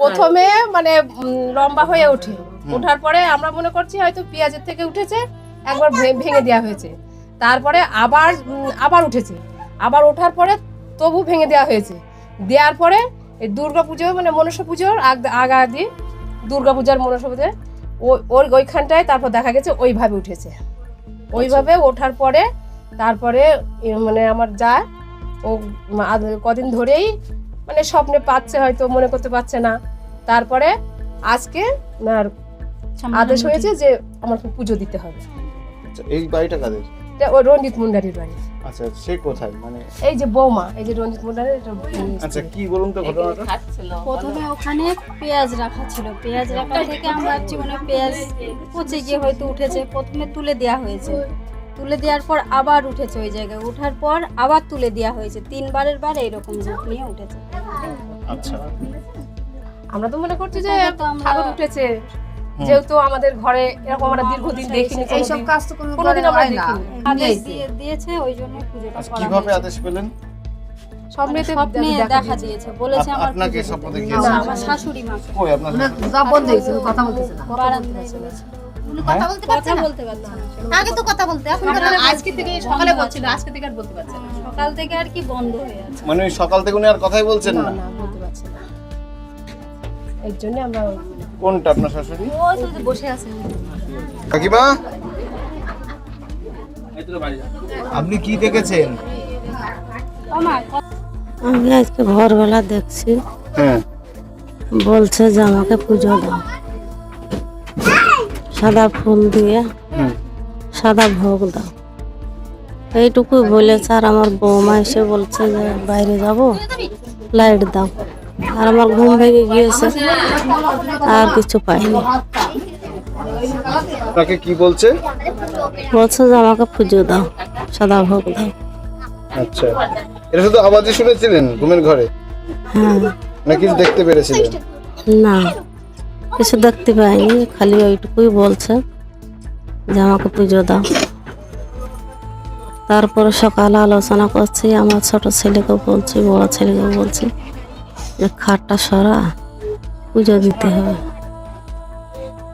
প্রথমে মানে লম্বা হয়ে ওঠে। ওঠার পরে আমরা মনে করছি হয়তো পেঁয়াজের থেকে উঠেছে একবার ভেঙে দেওয়া হয়েছে। তারপরে আবার আবার উঠেছে। আবার ওঠার পরে তবু ভেঙে দেওয়া হয়েছে। দেওয়ার পরে এই দুর্গা পুজো মানে মনসা পুজোর আগ- আগা দিন দুর্গা পূজার মনসা পুজোর ওই ওইখানটায় তারপর দেখা গেছে ওইভাবে উঠেছে। ওইভাবে ওঠার পরে তারপরে মানে আমার যা ও কদিন ধরেই মানে স্বপ্নে পাচ্ছে হয়তো মনে করতে পারছে না। তারপরে আজকে আর আদেশ হয়েছে যে আমাকে পুজো দিতে হবে। আচ্ছা, এই বাড়িটা কাদের? এটা ওই রঞ্জিত মুন্ডারির বাড়ি। আচ্ছা সে কোথায়? মানে এই যে বৌমা এই যে রঞ্জিত মুন্ডারির আচ্ছা কি বলুন তো ঘটনাটা? প্রথমে ওখানে পেঁয়াজ রাখা ছিল। পেঁয়াজ রাখা থেকে আমরা মানে পেঁয়াজ পচে গিয়ে হয়তো উঠেছে। প্রথমে তুলে দেওয়া হয়েছে। তুলে দেওয়ার পর আবার উঠেছে ওই জায়গায়। ওঠার পর আবার তুলে দেওয়া হয়েছে। তিনবারের বার এইরকম রূপ নিয়ে উঠেছে। আচ্ছা। আমরা তো মনে করছি যে ঠাকুর উঠেছে। যেহেতু আমাদের ঘরে এরকম আমরা দীর্ঘদিন দেখিনি এই সব কাজ তো কোনো কোনোদিন আমরা দেখিনি। আদেশ দিয়ে দিয়েছে ওই জন্য পুজোটা আচ্ছা, করা কীভাবে আদেশ পেলেন? স্বপ্নে দেখা দেখা দিয়েছে। দিয়েছে বলেছে আমার আপনাকে স্বপ্ন দেখিয়েছে? আমার শাশুড়ি মা। কই আপনার মানে বন্ধ হয়েছে কথা বলতেছে না। উনি কথা বলতে পারছে কথা না। বলতে পারছে না। আগে তো কথা বলতে এখন আজকে থেকে সকালে বলছিল আজকে থেকে আর বলতে পারছে না। সকাল থেকে আর কি বন্ধ হয়ে আছে। মানে সকাল থেকে উনি আর কথাই বলছেন না এর জন্য আমরা কোনটা আপনার শাশুড়ি? তো বসে আছে। কাকিমা? আপনি কি দেখেছেন? আমি আজকে ভোরবেলা দেখছি। হ্যাঁ। বলছে যে আমাকে পুজো দাও। সাদা ফুল দিয়ে সাদা ভোগ দাও। এইটুকু বলেছে আর আমার বৌমা এসে বলছে যে বাইরে যাব লাইট দাও। আর আমার ঘুম ভেঙে গিয়েছে আর কিছু পাইনি। তাকে কি বলছে? বলছে যে আমাকে পুজো দাও সাদা ভোগ দাও। আচ্ছা। এটা শুধু আওয়াজই শুনেছিলেন ঘুমের ঘরে? হ্যাঁ। না কিছু দেখতে পেরেছিলেন? না কিছু দেখতে পাইনি খালি ওইটুকুই বলছে যে আমাকে পুজো দাও। তারপরে সকালে আলোচনা করছি আমার ছোট ছেলেকে বলছি বড় ছেলেকে বলছি খাটটা সরা পুজো দিতে হবে।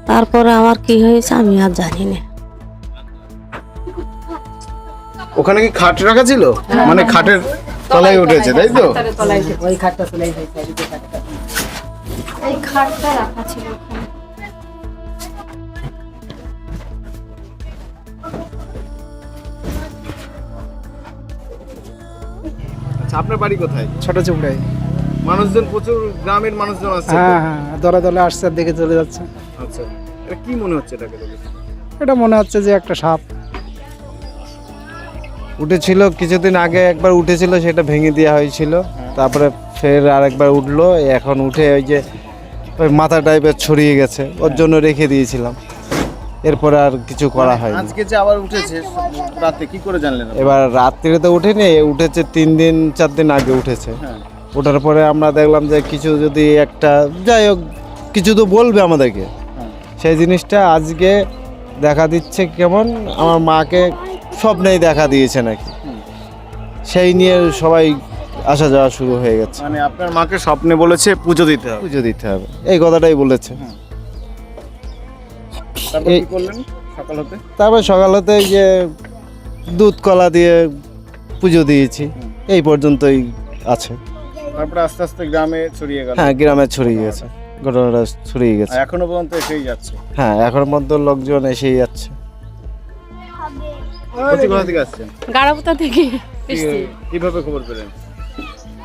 তারপরে আমার কি হয়েছে আমি আর জানি না। ওখানে কি খাট রাখা ছিল? মানে খাটের তলায় উঠেছে তাই তো? এই খাটটা রাখা ছিল আচ্ছা আপনার বাড়ি কোথায়? ছোট চুপড়াই মানুষজন প্রচুর গ্রামের মানুষজন আসছে হ্যাঁ হ্যাঁ দলে দলে আসছে আর দেখে চলে যাচ্ছে। আচ্ছা এটা কি মনে হচ্ছে এটাকে দেখে? এটা মনে হচ্ছে যে একটা সাপ। উঠেছিল কিছুদিন আগে একবার উঠেছিল সেটা ভেঙে দেওয়া হয়েছিল। তারপরে ফের আরেকবার উঠল এখন উঠে ওই যে ওই মাথা টাইপের ছড়িয়ে গেছে ওর জন্য রেখে দিয়েছিলাম। এরপরে আর কিছু করা হয় আজকে যে আবার উঠেছে রাতে কি করে জানলেন এবার রাত্রিরে তো উঠেনি উঠেছে তিন দিন চার দিন আগে উঠেছে। হ্যাঁ। ওঠার পরে আমরা দেখলাম যে কিছু যদি একটা যাই হোক কিছু তো বলবে আমাদেরকে। সেই জিনিসটা আজকে দেখা দিচ্ছে কেমন আমার মাকে স্বপ্নেই দেখা দিয়েছে নাকি। সেই নিয়ে সবাই আসা যাওয়া শুরু হয়ে গেছে। মানে আপনার মাকে স্বপ্নে বলেছে পুজো দিতে হবে। পুজো দিতে হবে। এই কথাটাই বলেছে। তারপর সকাল হতে? যে দুধ কলা দিয়ে পুজো দিয়েছি। এই পর্যন্তই আছে। তারপরে আস্তে আস্তে গ্রামে ছড়িয়ে গেল। হ্যাঁ গ্রামে ছড়িয়ে গেছে। ঘটনাটা ছড়িয়ে গেছে। এখনও পর্যন্ত এসেই যাচ্ছে। হ্যাঁ এখন মধ্যে লোকজন এসেই যাচ্ছে। কোথা থেকে আসছেন? গাড়াপোতা থেকে কীভাবে খবর পেলেন?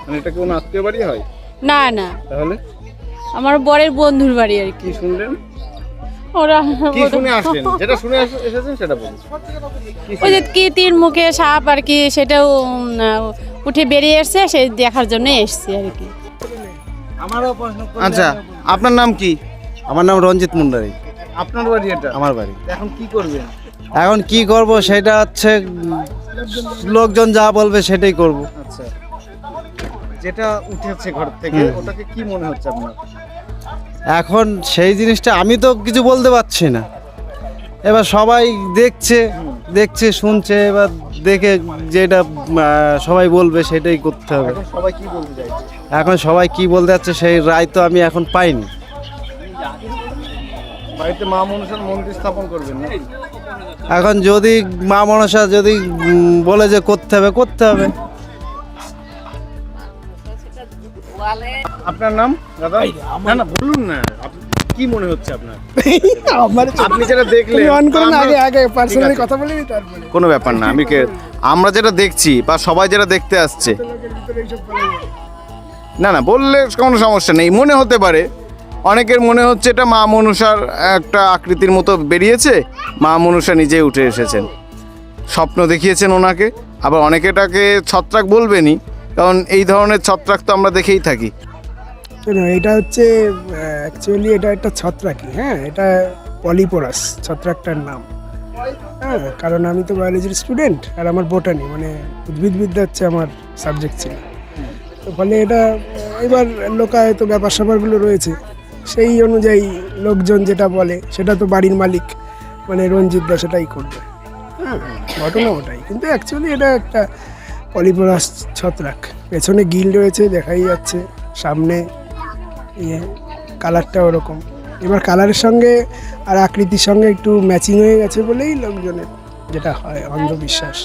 মানে এটা কি কোনো আত্মীয় বাড়ি হয়? না না। তাহলে? আমার বরের বন্ধুর বাড়ি আর কি। শুনলেন? ওরা কি শুনে আসলেন? যেটা শুনে এসেছেন সেটা বলুন। ওই যে কি তীর মুখে সাপ আর কি সেটাও উঠে বেরিয়ে এসছে সেই দেখার জন্য এসছি আর কি। আচ্ছা আপনার নাম কি? আমার নাম রঞ্জিত মুন্ডারি। আপনার বাড়ি এটা? আমার বাড়ি। এখন কি করবেন? এখন কি করব সেটা হচ্ছে লোকজন যা বলবে সেটাই করব। আচ্ছা। যেটা উঠেছে ঘর থেকে ওটাকে কি মনে হচ্ছে আপনার? এখন সেই জিনিসটা আমি তো কিছু বলতে পারছি না। এবার সবাই দেখছে দেখছে শুনছে এবার দেখে যেটা সবাই বলবে সেটাই করতে হবে। এখন সবাই কি বলতে চাইছে? এখন সবাই কি বলতে যাচ্ছে সেই রায় তো আমি এখন পাইনি। বাড়িতে মা মনসার মন্দির স্থাপন করবেন না এখন যদি মা মনসা যদি বলে যে করতে হবে করতে হবে। আপনার নাম? দাদা? না না বলুন না। কি মনে হচ্ছে আপনার? আপনি যেটা দেখলেন অন করুন আগে আগে পার্সোনালি কথা বলে নি তারপরে। কোনো ব্যাপার না আমি কে- আমরা যেটা দেখছি বা সবাই যেটা দেখতে আসছে। না না বললে কোনো সমস্যা নেই মনে হতে পারে। অনেকের মনে হচ্ছে এটা মা মনুষার একটা আকৃতির মতো বেরিয়েছে মা মনুষা নিজে উঠে এসেছেন। স্বপ্ন দেখিয়েছেন ওনাকে আবার অনেকে এটাকে ছত্রাক বলবেনই কারণ এই ধরনের ছত্রাক তো আমরা দেখেই থাকি। এটা হচ্ছে অ্যাকচুয়ালি এটা একটা ছত্রাকই হ্যাঁ? এটা পলিপোরাস, ছত্রাকটার নাম। হ্যাঁ কারণ আমি তো বায়োলজির স্টুডেন্ট আর আমার বোটানি মানে উদ্ভিদবিদ্যা হচ্ছে আমার সাবজেক্ট ছিল। তো ফলে এটা, এবার লোকায়ত ব্যাপার স্যাপারগুলো রয়েছে। সেই অনুযায়ী লোকজন যেটা বলে, সেটা তো বাড়ির মালিক মানে রঞ্জিত দা সেটাই করবে। হ্যাঁ ঘটনা ওটাই। কিন্তু অ্যাকচুয়ালি এটা একটা পলিপোরাস ছত্রাক। পেছনে গিল রয়েছে, দেখাই যাচ্ছে। সামনে ইয়ে কালারটা ওরকম। এবার কালারের সঙ্গে আর আকৃতির সঙ্গে একটু ম্যাচিং হয়ে গেছে বলেই লোকজনের যেটা হয় অন্ধবিশ্বাস।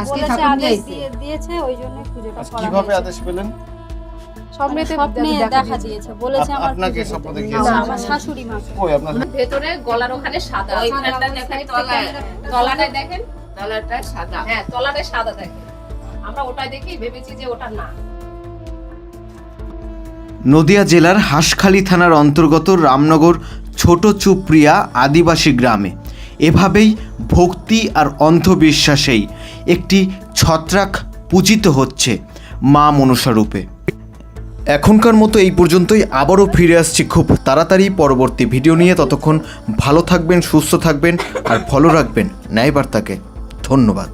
আজকে ঠাকুর দিয়েছে। ওই জন্য পুজোটা কীভাবে আদেশ পেলেন? স্বপ্নে দেখা দেখা দিয়েছে। দিয়েছে বলেছে আমার আপনাকে স্বপ্ন দেখিয়েছে? আমার শাশুড়ি মা। ওই আপনার ভেতরে গলার ওখানে সাদা। ওইখানটা দেখেন তলায়। তলাটা দেখেন। তলাটা সাদা। হ্যাঁ তলাটা সাদা দেখেন। আমরা ওটাই দেখি ভেবেছি যে ওটা না। নদিয়া জেলার হাঁসখালী থানার অন্তর্গত রামনগর ছোট চুপ্রিয়া আদিবাসী গ্রামে। এভাবেই ভক্তি আর অন্ধবিশ্বাসেই একটি ছত্রাক পূজিত হচ্ছে মা মনসারূপে এখনকার মতো এই পর্যন্তই। আবারও ফিরে আসছি খুব তাড়াতাড়ি পরবর্তী ভিডিও নিয়ে। ততক্ষণ ভালো থাকবেন, সুস্থ থাকবেন আর ফলো রাখবেন। ন্যায়বার্তাকে ধন্যবাদ।